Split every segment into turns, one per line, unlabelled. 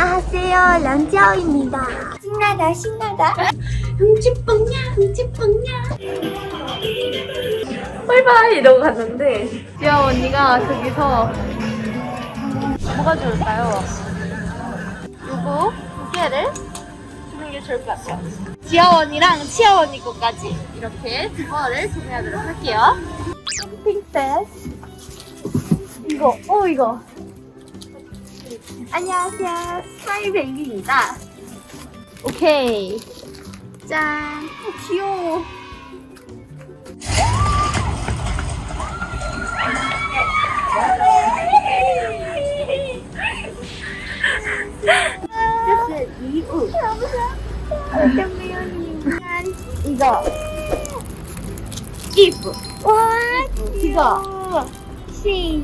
안녕하세요, 랑자오입니다. 신나다, 신나다. 흠칫뻥냐, 흠칫뻥냐.
바이바이 이러고 갔는데 지아 언니가 저기서 뭐가 좋을까요? 요거 두 개를 주는 게 좋을 것 같아요. 지아 언니랑 치아 언니 거까지 이렇게 두 번을 소개하도록 할게요. 핑크스 이거 어 이거 안녕하세요. 스마일 베이비입니다. 오케이. 짠. 어, 귀여워. this is 이웃. 이거. 입.
와,
이거.
시.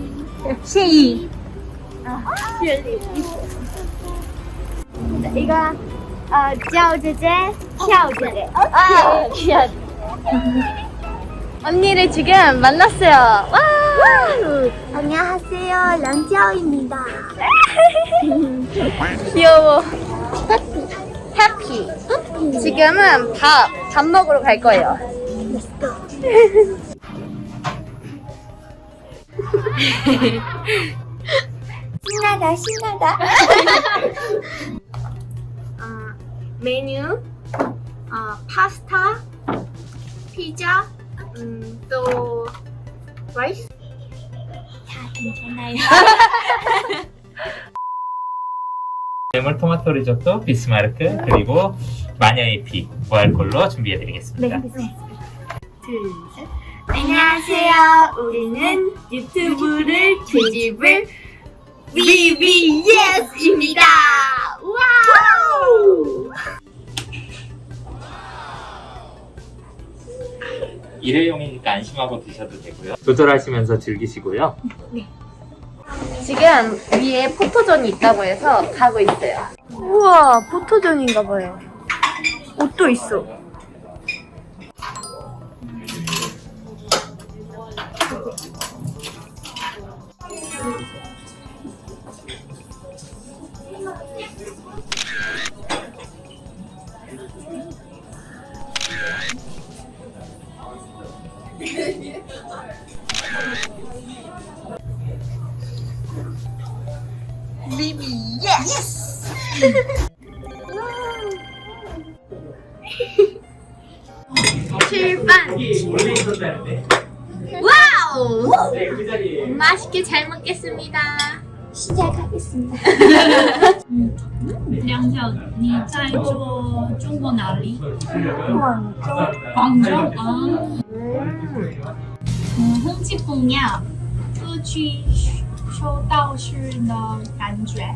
시.
이거 어, 지아오제제, 샤오제제.
아, 귀엽. 언니를 지금 만났어요. 와!
안녕하세요, 런지아오입니다.
귀여워. 해피. 해피. 지금은 밥, 밥 먹으러 갈 거예요.
신나다, 신나다.
어, 메뉴 어, 파스타 피자 음, 또 라이스
다 괜찮아요.
물 토마토 리조또, 비스마르크 그리고 마녀의 피 무알콜로 준비해드리겠습니다.
둘, 셋. 안녕하세요. 우리는 유튜브를 뒤집을 BBS입니다. 와우!
일회용이니까 안심하고 드셔도 되고요. 조절하시면서 즐기시고요.
지금 위에 포토존이 있다고 해서 가고 있어요 우와 포토존인가 봐요 옷도 있어 출발 와우 맛있게 잘 먹겠습니다
시작하겠습니다.
梁晓，你在做中国哪里？
广州
广州啊。嗯，风气不一样，歌曲收到是的感觉，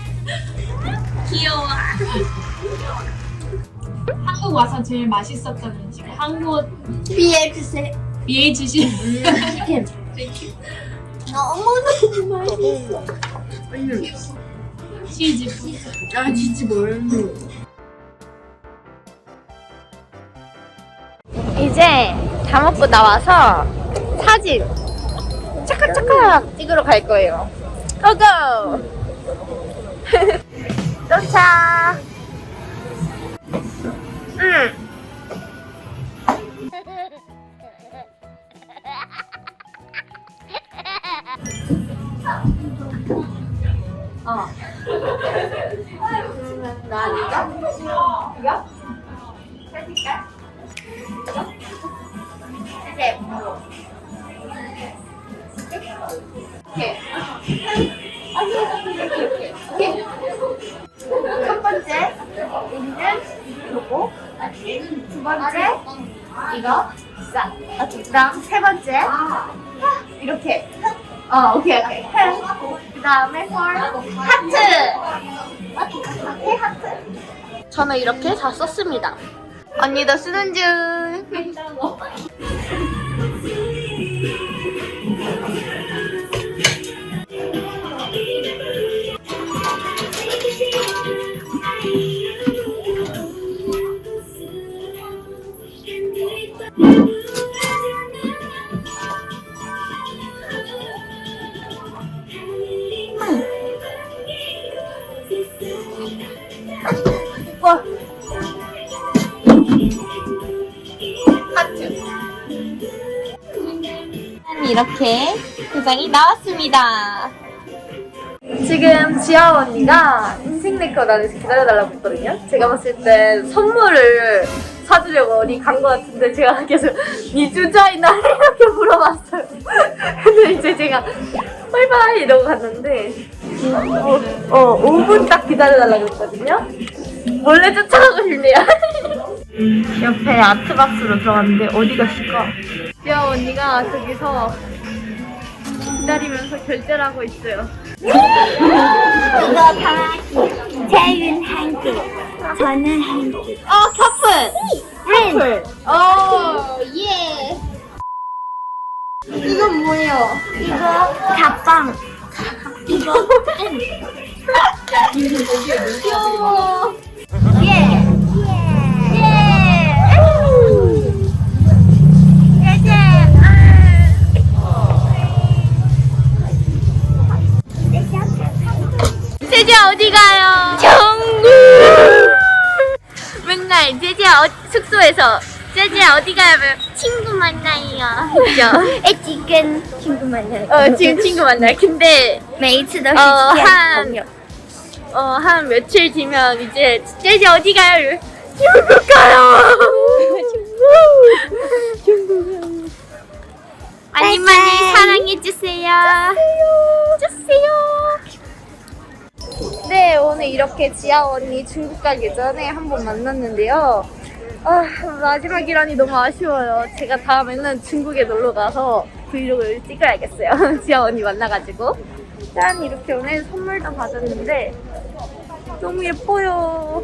귀여워.
한국 와서 제일 맛있었던 음식. 한국
BXC
BHC
치킨 너무너무 맛있어.
치즈.
아 진짜 뭘 이제 다 먹고 나와서 사진 차카차카 찍으러 갈 거예요. 고고 도착 응 어. 그러면 나 이거? 이거? 해줄까? 이제 뭐? 이렇게. 이렇게, 이렇게. 첫 번째 있는 요거. 두 번째 이거 아, 그다음 세 번째. 이렇게. 어 오케이 오케이. 그다음에 for 하트. 하트 하트. 저는 이렇게 다 썼습니다. 언니도 쓰는 중. 아, 와. 하트. 이렇게 도장이 나왔습니다. 지금 지아 언니가 인생 네컷 안에서 기다려달라고 했거든요. 제가 봤을 때 선물을 사주려고 어디 간 것 같은데 제가 계속 니 주자이나 이렇게 물어봤어요. 근데 이제 제가 바이바이 이러고 갔는데 어, 어 5분 딱 기다려달라고 했거든요. 몰래 쫓아가고 싶네요. 옆에 아트박스로 들어갔는데 어디 갔을까? 지아 언니가 저기서 기다리면서 결제를 하고 있어요.
이거 강아지. 재윤 한 개. 저는 한 개.
어, 커플!
한.
어, 예! 이건 뭐예요?
이거 가방. 이거.
귀여워!
예. 예.
제지야 어디 가요? 정국! 맨날 제지야 어, 숙소에서 제지야 어디 가면
친구 만나요.
그죠?
에 지금 친구 만나요.
어, 지금 친구 만나요. 근데
每一次都是
어,
见
한
朋友。
어, 한 며칠 뒤면 이제 제지 어디 가요? 중국 가요. 중국. 중국. 많이 많이 사랑해 주세요. 주세요. 네, 오늘 이렇게 지아 언니 중국 가기 전에 한 번 만났는데요. 아, 마지막이라니 너무 아쉬워요. 제가 다음에는 중국에 놀러 가서 브이로그를 찍어야겠어요. 지아 언니 만나가지고. 짠, 이렇게 오늘 선물도 받았는데 너무 예뻐요.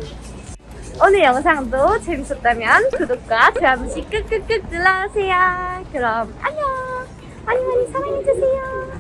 오늘 영상도 재밌었다면 구독과 좋아요 꾹꾹꾹 눌러주세요. 그럼 안녕. 많이 많이 사랑해주세요.